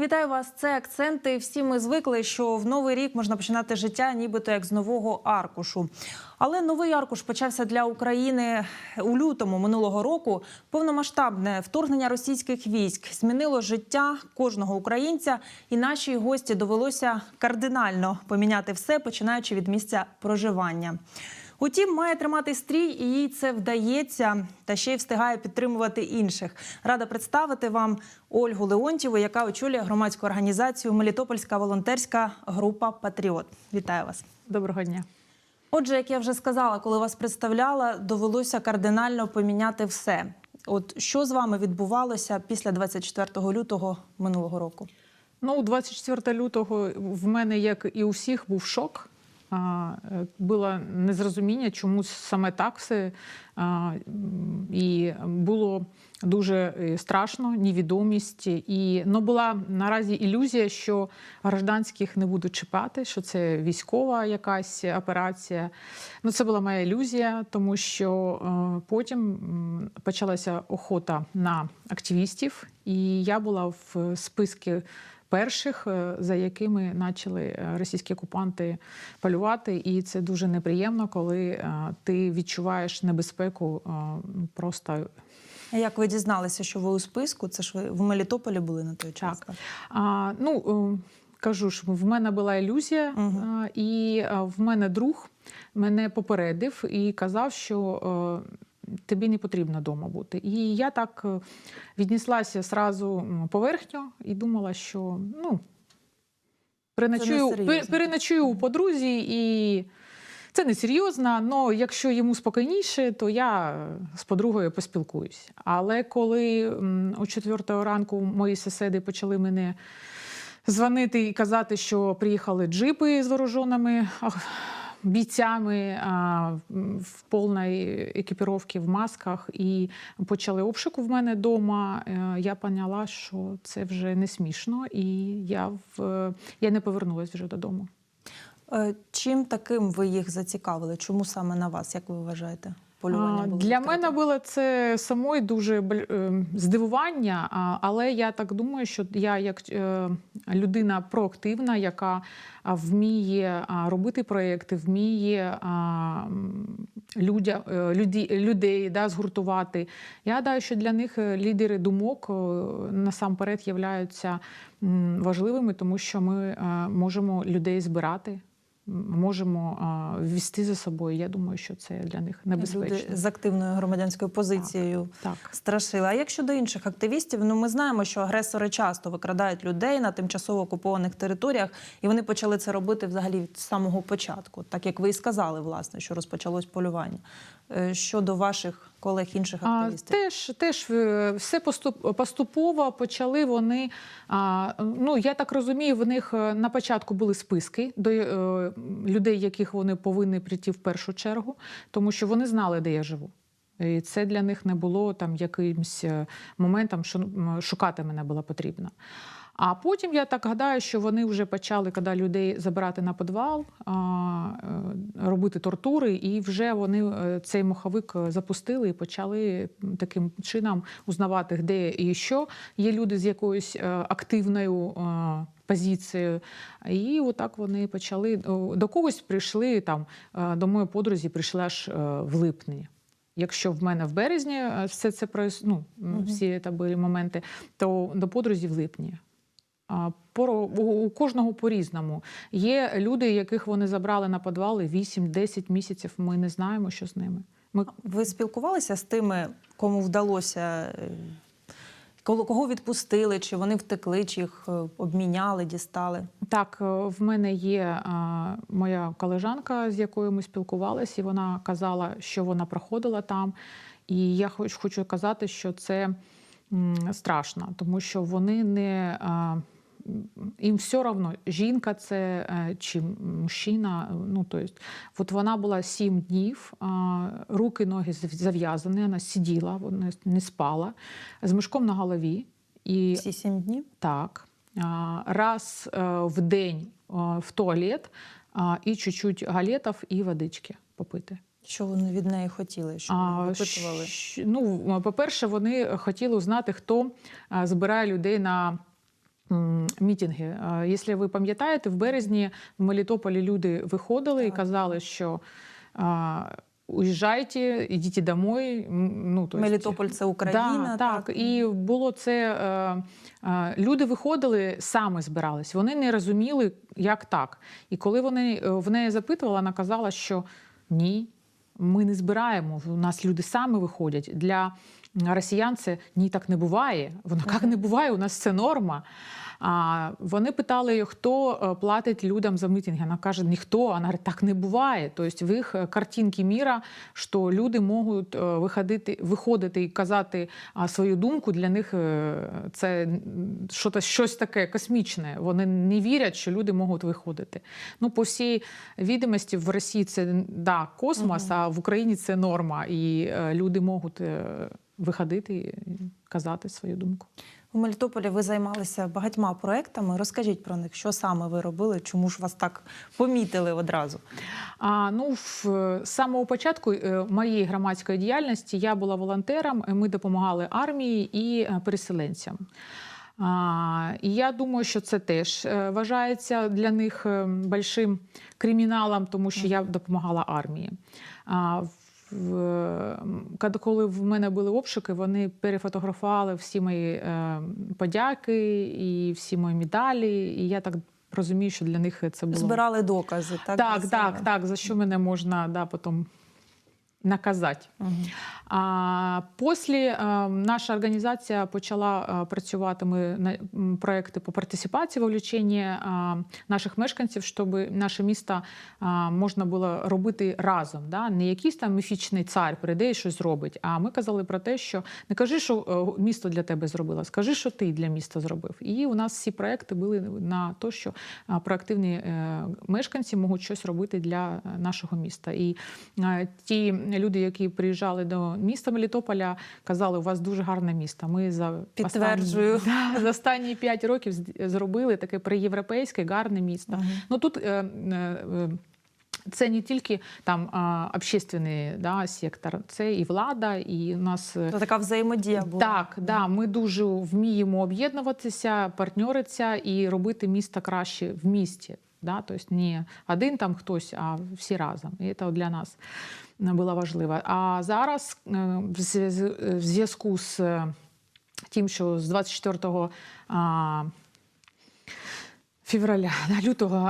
Вітаю вас. Це акценти. Всі ми звикли, що в новий рік можна починати життя, нібито як з нового аркушу. Але новий аркуш почався для України у лютому минулого року. Повномасштабне вторгнення російських військ змінило життя кожного українця, і нашій гості довелося кардинально поміняти все, починаючи від місця проживання. Утім, має тримати стрій, і їй це вдається, та ще й встигає підтримувати інших. Рада представити вам Ольгу Леонтіву, яка очолює громадську організацію Мелітопольська волонтерська група Патріот. Вітаю вас. Доброго дня. Отже, як я вже сказала, коли вас представляла, довелося кардинально поміняти все. От що з вами відбувалося після 24 лютого минулого року? Ну, 24 лютого в мене, як і у всіх, був шок. Е, Було незрозуміння, чому саме так все. І було дуже е, страшно, невідомість. І ну, була наразі ілюзія, що гражданських не будуть чіпати, що це військова якась операція. Ну, це була моя ілюзія, тому що е, потім почалася охота на активістів, і я була в списку перших, е, за якими почали е, російські окупанти полювати. І це дуже неприємно, коли е, ти відчуваєш небезпеку просто. Як ви дізналися, що ви у списку? Це ж ви в Мелітополі були на той час? Так. А, ну, кажу ж, в мене була ілюзія, а, і в мене друг мене попередив і казав, що тобі не потрібно вдома бути. І я так е, віднеслася зразу м, поверхньо і думала, що ну, переночую, переночую у подрузі і. Це не серйозно, але якщо йому спокійніше, то я е, з подругою поспілкуюсь. Але коли о 4 ранку мої сусіди почали мене дзвонити і казати, що приїхали джипи з вооруженими бійцями в повній екіпіровці, в масках, і почали обшук в мене вдома, я поняла, що це вже не смішно, і я, в, я не повернулася вже додому. Е, Чим таким ви їх зацікавили? Чому саме на вас, як ви вважаєте? Полювання було Для мене було це самої дуже бл- е, здивування, але я так думаю, що я як е, людина проактивна, яка вміє робити проекти, вміє людя, е, людей да, згуртувати. Я гадаю, що для них е, лідери думок насамперед являються важливими, тому що ми можемо людей збирати. Можемо а, ввести за собою. Я думаю, що це для них небезпечно. Люди з активною громадянською позицією Так. страшили. А як щодо інших активістів, ну ми знаємо, що агресори часто викрадають людей на тимчасово окупованих територіях, і вони почали це робити взагалі від самого початку, так як ви і сказали, власне, що розпочалось полювання. Е, Щодо ваших колег інших А, активістів, теж, теж е, все поступово почали вони. А, ну я так розумію, в них е, на початку були списки до людей, яких вони повинні прийти в першу чергу, тому що вони знали, де я живу. І це для них не було там якимсь е, моментом, що шукати мене було потрібно. А потім я так гадаю, що вони вже почали, коли людей забирати на підвал, е, робити тортури, і вже вони е, цей моховик е, запустили і почали таким чином узнавати, де і що. Є люди з якоюсь активною. Позицією, і отак вони почали до когось прийшли там е, до моєї подрузі, прийшли аж е, в липні. Якщо в мене в березні е, все це ну, всі були моменти, то до подрузі в липні. У кожного по-різному. Є люди, яких вони забрали на підвали 8-10 місяців. Ми не знаємо, що з ними. Ми ви спілкувалися з тими, кому вдалося кого відпустили, чи вони втекли, чи їх е, обміняли, дістали? так, е, в мене є моя колежанка, з якою ми спілкувалися, і вона казала, що вона проходила там. І я хоч хочу казати, що це страшно, тому що вони не. Їм все одно, жінка це е, чи мужчина. Ну, то есть, от вона була сім днів, руки, ноги зав'язані, вона сиділа, вона не спала, з мішком на голові. І Всі сім днів? так, раз е, в день е, в туалет і чуть-чуть галетів і водички попити. Що вони від неї хотіли? Що вони випитували? ну, по-перше, вони хотіли узнати, хто збирає людей на мітинги. Е, Якщо ви пам'ятаєте, в березні в Мелітополі люди виходили і казали, що уїжджайте, ідіть домой. Ну, то Мелітополь це Україна. Да, так, і було це. Е, е, люди виходили, саме збирались. Вони не розуміли, як так. І коли вони е, в неї запитувала, вона казала, що ні, ми не збираємо. У нас люди саме виходять. Для росіян це ні, так не буває. Воно як не буває, у нас це норма. А вони питали, хто е, платить людям за митинги. Вона каже, ніхто. Вона говорить, так не буває. Тобто в їх е, картинки міра, що люди можуть е, виходити, виходити і казати свою думку. Для них це щось таке космічне. Вони не вірять, що люди можуть виходити. Ну, по всій відомості, в Росії це да, космос, а в Україні це норма. І люди можуть виходити і казати свою думку. У Мелітополі ви займалися багатьма проектами. Розкажіть про них, що саме ви робили, чому ж вас так помітили одразу? А, ну, в, з самого початку е, моєї громадської діяльності я була волонтером. Ми допомагали армії і е, переселенцям. А, і я думаю, що це теж е, вважається для них большим криміналом, тому що я допомагала армії. А, в, коли в мене були обшуки, вони перефотографували всі мої е, подяки і всі мої медалі. І я так розумію, що для них це було Збирали докази, так? так, так, так, за що мене можна да, потім наказати. Мгм. А після е, наша організація почала е, працювати ми на проекти по партисипації вовлечення е, наших мешканців, щоб наше місто е, можна було робити разом. Да? Не якийсь там міфічний цар прийде і щось зробить. А ми казали про те, що не кажи, що е, місто для тебе зробило, скажи, що ти для міста зробив. І у нас всі проекти були на те, що е, проактивні е, мешканці можуть щось робити для нашого міста. І ті люди, які приїжджали до міста Мелітополя, казали, у вас дуже гарне місто. Ми за Підтверджую. останні, да, за останні п'ять років зробили таке приєвропейське гарне місто. Мгм. Ну тут е, е, е, це не тільки там общественний да, сектор, це і влада, і у нас е, То така взаємодія була. так, да, ми дуже вміємо об'єднуватися, партнеритися і робити місто краще в місті. Да? Тобто не один там хтось, а всі разом. І це для нас було важливо. А зараз е, в зв'язку з е, тим, що з 24 февраля, лютого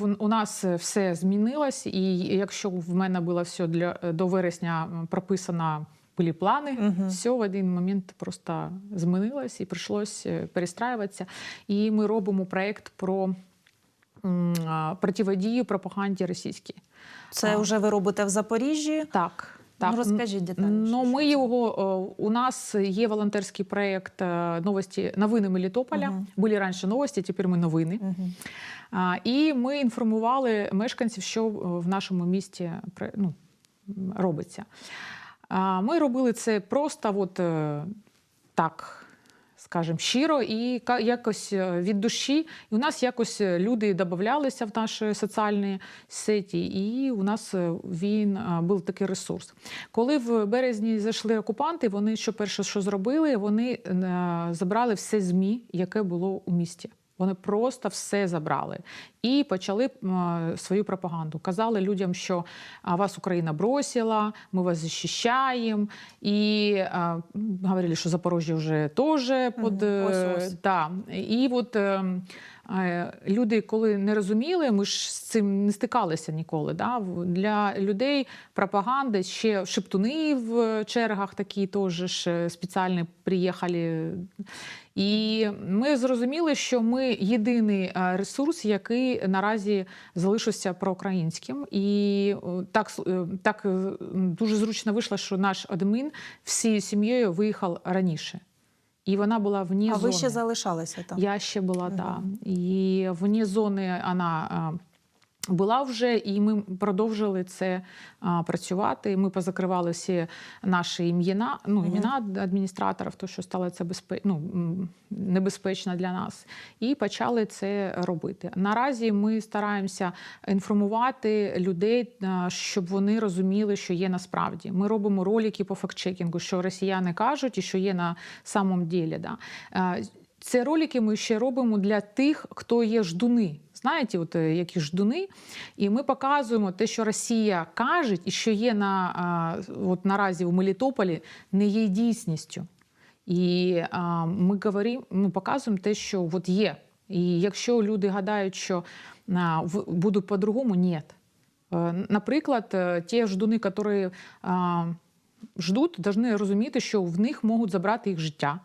е, у нас все змінилось, і якщо в мене було все для до вересня прописано. Були плани, Мгм. все в один момент просто змінилось і прийшлось е, перестраюватися. І ми робимо проєкт про противодію пропаганді російській. Це А. вже ви робите в Запоріжжі. Так. Так, Ну, розкажіть детальніше, Ну, ми його е, у нас є волонтерський проєкт е, новості новини Мелітополя. Мгм. Були раніше новості, тепер ми новини. Мгм. А, І ми інформували мешканців, що в нашому місті ну, робиться. А, Ми робили це просто от, е, так. Скажем, щиро і якось е, від душі. І у нас якось е, люди додавалися в наші соціальні сеті, і у нас е, він був такий ресурс. Коли в березні зайшли окупанти, вони що перше, що зробили, вони забрали все ЗМІ, яке було у місті. Вони просто все забрали і почали свою пропаганду. Казали людям, що вас Україна бросила, ми вас захищаємо. І а, говорили, що Запорожжя вже теж під е, Ось-ось. Да. І от е, е, люди, коли не розуміли, ми ж з цим не стикалися ніколи. Да? Для людей пропаганда ще шептуни в чергах такі теж е, спеціально приїхали. І ми зрозуміли, що ми єдиний е, ресурс, який наразі залишився проукраїнським. І е, так, е, так е, дуже зручно вийшло, що наш адмін всією сім'єю виїхав раніше. І вона була вні А зони. ви ще залишалися там? Я ще була, угу. да. І вні зони вона а, була вже, і ми продовжили це а, працювати. Ми позакривали всі наші ім'яна, ну, імена адміністраторів, то що стало це безпе... ну, небезпечно для нас, і почали це робити. Наразі ми стараємося інформувати людей, а, щоб вони розуміли, що є насправді. Ми робимо ролики по фактчекінгу, що росіяни кажуть і що є на самом ділі. Да. Це ролики ми ще робимо для тих, хто є ждуни. Знаєте, от е, які ждуни, і ми показуємо те, що Росія каже, і що є на от наразі в Мелітополі, не є дійсністю. І ми говоримо, ми показуємо те, що от є. І якщо люди гадають, що будуть по-другому, ні. Е, Наприклад, е, ті ждуни, які ждуть, повинні розуміти, що в них можуть забрати їх життя.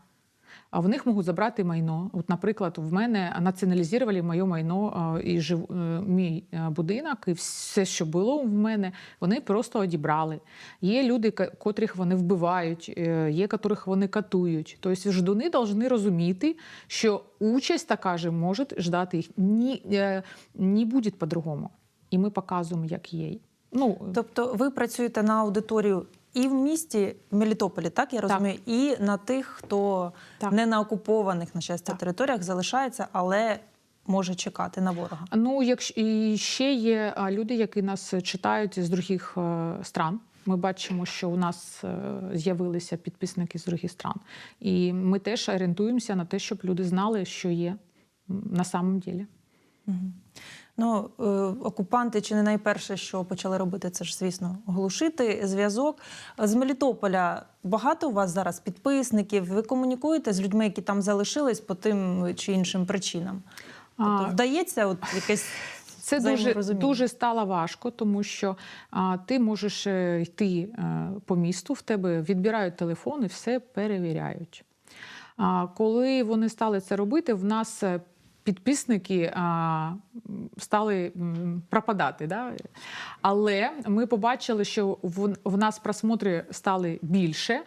А в них можуть забрати майно. От, наприклад, в мене націоналізували моє майно і жив, е, мій е, будинок, і все, що було в мене, вони просто одібрали. Є люди, котрих вони вбивають, е, є котрих вони катують. Тобто ждуни повинні розуміти, що участь така же може ждати їх. Ні, е, не буде по-другому. І ми показуємо, як є. Ну, Тобто ви працюєте на аудиторію і в місті в Мелітополі, так я Так. розумію, і на тих, хто Так. не на окупованих, на щастя, Так. територіях залишається, але може чекати на ворога. Ну, якщо і ще є люди, які нас читають з других е, стран. Ми бачимо, що у нас е, з'явилися підписники з других стран, і ми теж орієнтуємося на те, щоб люди знали, що є на самом ділі. Ну, е, окупанти чи не найперше, що почали робити, це ж, звісно, глушити зв'язок. З Мелітополя багато у вас зараз підписників. Ви комунікуєте з людьми, які там залишились по тим чи іншим причинам? Тобто А, вдається от якесь Це дуже, дуже стало важко, тому що а, ти можеш е, йти е, по місту, в тебе відбирають телефон і все перевіряють. А, коли вони стали це робити, в нас підписники а, стали пропадати. Да? Але ми побачили, що в, в нас просмотри стали більше.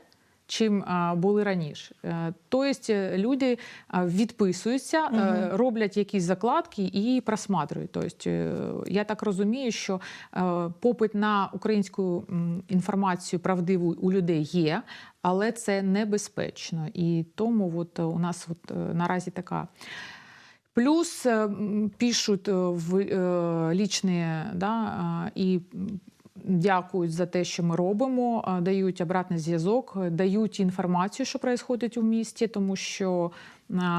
Чим були раніше. Е, Тобто люди відписуються, е, роблять якісь закладки і просматривають. Тобто, е, я так розумію, що е, попит на українську інформацію правдиву у людей є, але це небезпечно. І тому от у нас от е, наразі така. Плюс е, пишуть е, в е, лічні да, і дякують за те, що ми робимо, дають обратний зв'язок, дають інформацію, що відбувається у місті, тому що,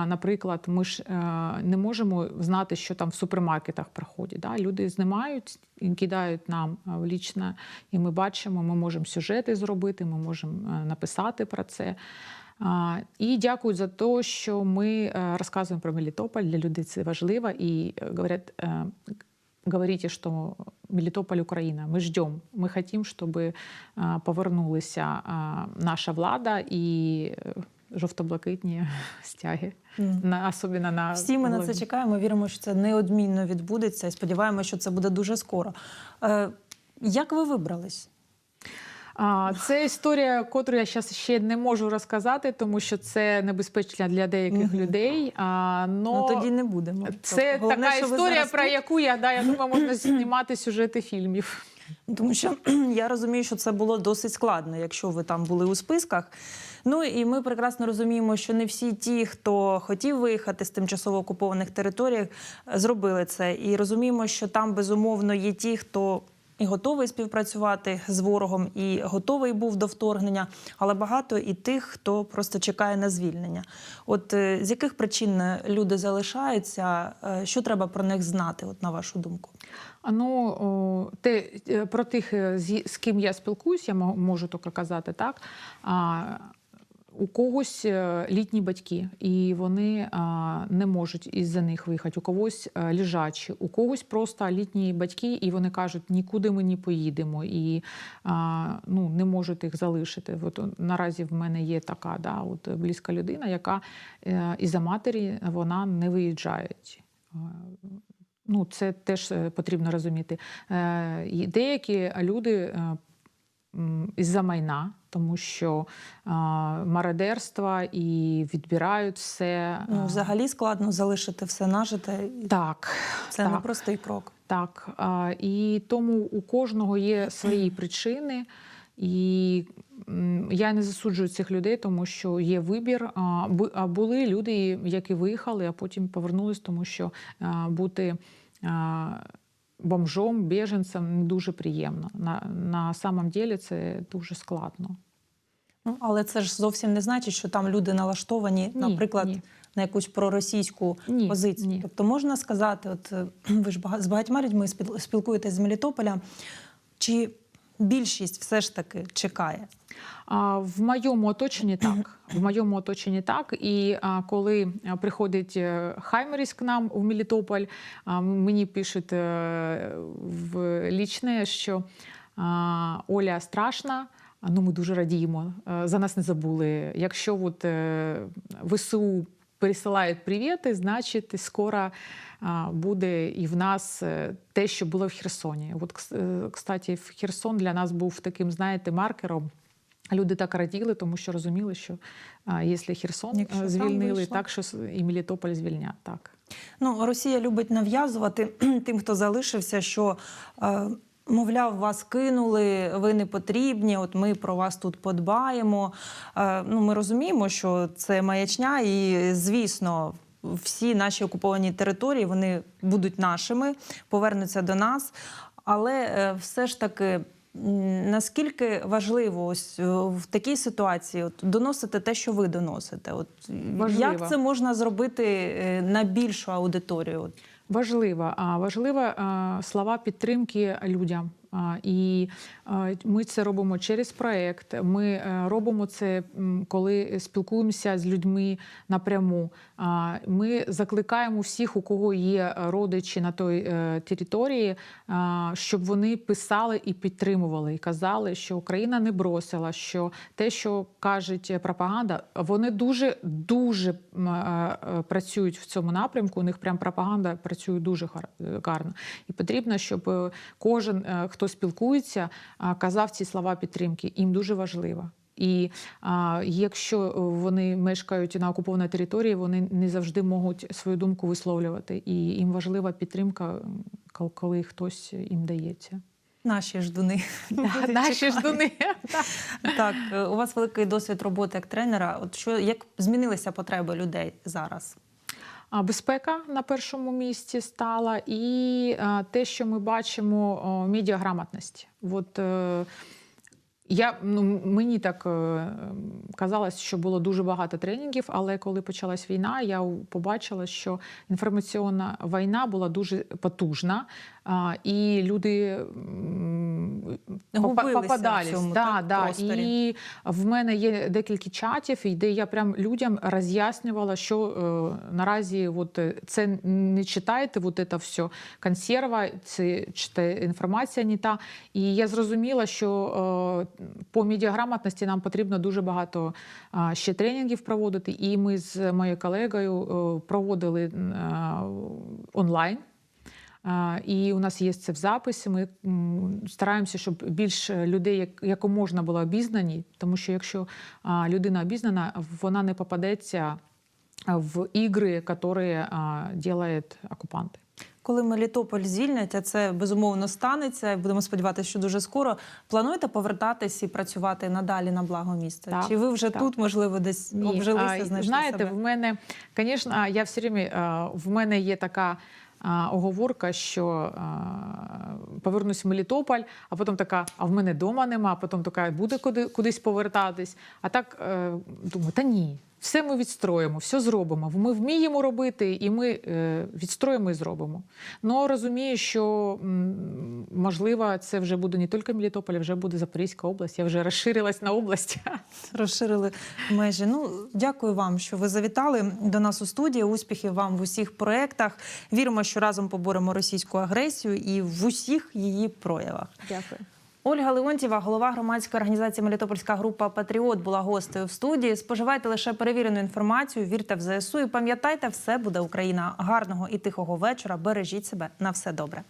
наприклад, ми ж не можемо знати, що там в супермаркетах проходить. Да? Люди знімають кидають нам в лічне, і ми бачимо, ми можемо сюжети зробити, ми можемо написати про це. І дякую за те, що ми е, розказуємо про Мелітополь. Для людей це важливо. І е, говорять, е, говорите, що Мелітополь Україна. Ми ждемо. Ми хочемо, щоб повернулася наша влада і жовто-блакитні стяги, на, особливо на Всі ми на це чекаємо. Віримо, що це неодмінно відбудеться, і сподіваємося, що це буде дуже скоро. Як ви вибрались? А, Це історія, котру я зараз ще не можу розказати, тому що це небезпечно для деяких людей. А, но... Ну тоді не будемо. Це Тобто, головне, така історія, про тут. яку я, да, я думаю, можна знімати сюжети фільмів. Тому що я розумію, що це було досить складно, якщо ви там були у списках. Ну і ми прекрасно розуміємо, що не всі ті, хто хотів виїхати з тимчасово окупованих територій, зробили це. І розуміємо, що там безумовно є ті, хто. І готовий співпрацювати з ворогом, і готовий був до вторгнення, але багато і тих, хто просто чекає на звільнення. От е, з яких причин люди залишаються, е, що треба про них знати, от на вашу думку? А ну те е, про тих, е, з, ким я спілкуюсь, я можу тільки казати так. У когось е, літні батьки, і вони не можуть із-за них виїхати. У когось е, лежачі, у когось просто літні батьки, і вони кажуть, нікуди ми не поїдемо, і ну, не можуть їх залишити. От наразі в мене є така да, от, близька людина, яка е, із-за матері вона не виїжджає. Ну, це теж потрібно розуміти. Деякі люди із-за майна, тому що мародерство і відбирають все. Ну, взагалі складно залишити все нажите. Так, Це так. непростий крок. Так, а, і тому у кожного є свої причини. І я не засуджую цих людей, тому що є вибір. А були люди, які виїхали, а потім повернулись, тому що бути бомжом, біженцем не дуже приємно. На, на самом ділі це дуже складно. Ну, але це ж зовсім не значить, що там люди налаштовані, Ні, наприклад, ні. на якусь проросійську Ні, позицію. ні. Тобто можна сказати, от е, ви ж з багатьма людьми спіл- спілкуєтесь з Мелітополя, чи більшість все ж таки чекає? В моєму оточенні так. В моєму оточенні так. І коли приходить е, Хаймеріс к нам у Мелітополь, мені пишуть е, в лічне, що Оля страшна. Ну, ми дуже радіємо. е, За нас не забули. Якщо от, е, ВСУ пересилають привіти, значить скоро буде і в нас е, те, що було в Херсоні. От, е, кстати, в Херсон для нас був таким, знаєте, маркером. Люди так раділи, тому що розуміли, що а, якщо Херсон Якщо е, звільнили, так що і Мелітополь звільнять. Так. Ну, Росія любить нав'язувати тим, хто залишився, що. Е, Мовляв, вас кинули, ви не потрібні. От ми про вас тут подбаємо. Е, ну, ми розуміємо, що це маячня, і звісно, всі наші окуповані території вони будуть нашими, повернуться до нас. Але е, все ж таки, наскільки важливо ось е, в такій ситуації от, доносити те, що ви доносите? От Важливо. як це можна зробити е, на більшу аудиторію? важлива Важливо, а важливо слова підтримки людям. І ми це робимо через проект. Ми е, робимо це, коли спілкуємося з людьми напряму. Ми закликаємо всіх, у кого є родичі на той е, території, щоб вони писали і підтримували, і казали, що Україна не бросила, що те, що кажуть пропаганда, вони дуже дуже е, е, працюють в цьому напрямку. У них прям пропаганда працює дуже гар- е, гарно. І потрібно, щоб е, кожен, е, хто спілкується, казав ці слова підтримки. Їм дуже важливо. І а, якщо вони мешкають на окупованій території, вони не завжди можуть свою думку висловлювати. І їм важлива підтримка, коли хтось їм дається. наші ждуни. будуть Наші ждуни. Так, е, у вас великий досвід роботи як тренера. От що як змінилися потреби людей зараз? Безпека на першому місці стала, і те, що ми бачимо, медіаграмотність. От, е, я, ну, мені так е, казалось, що було дуже багато тренінгів, але коли почалась війна, я побачила, що інформаційна війна була дуже потужна, а, і люди Губилися в цьому, да, так, да. І в мене є декілька чатів, де я прям людям роз'яснювала, що е, наразі от, е, це не читайте, вот це все консерва, це інформація не та. І я зрозуміла, що по медіаграмотності нам потрібно дуже багато ще тренінгів проводити. І ми з моєю колегою е, проводили е, онлайн. І у нас є це в записі. Ми стараємося, щоб більше людей як, можна було обізнані, тому що якщо людина обізнана, вона не попадеться в ігри, які роблять окупанти. Коли Мелітополь звільнять, а це безумовно станеться, будемо сподіватися, що дуже скоро. Плануєте повертатись і працювати надалі на благо міста? Так, Чи ви вже так. тут, можливо, десь Ні, обжилися, знайшли знаєте, себе? в мене, звісно, я все время, в мене є така оговорка, що повернусь в Мелітополь, а потім така, а в мене вдома нема, а потім така, буде куди, кудись повертатись. А так е, думаю, та ні. Все ми відстроїмо, все зробимо. Ми вміємо робити, і ми е, відстроїмо і зробимо. Ну розумію, що можливо це вже буде не тільки Мелітополь, а вже буде Запорізька область. Я вже розширилась на область. розширили межі. Ну дякую вам, що ви завітали до нас у студії. Успіхів вам в усіх проєктах. Віримо, що разом поборемо російську агресію і в усіх її проявах. Дякую. Ольга Леонтьєва, голова громадської організації Мелітопольська група Патріот, була гостею в студії. Споживайте лише перевірену інформацію, вірте в ЗСУ і пам'ятайте, все буде Україна. Гарного і тихого вечора. Бережіть себе на все добре.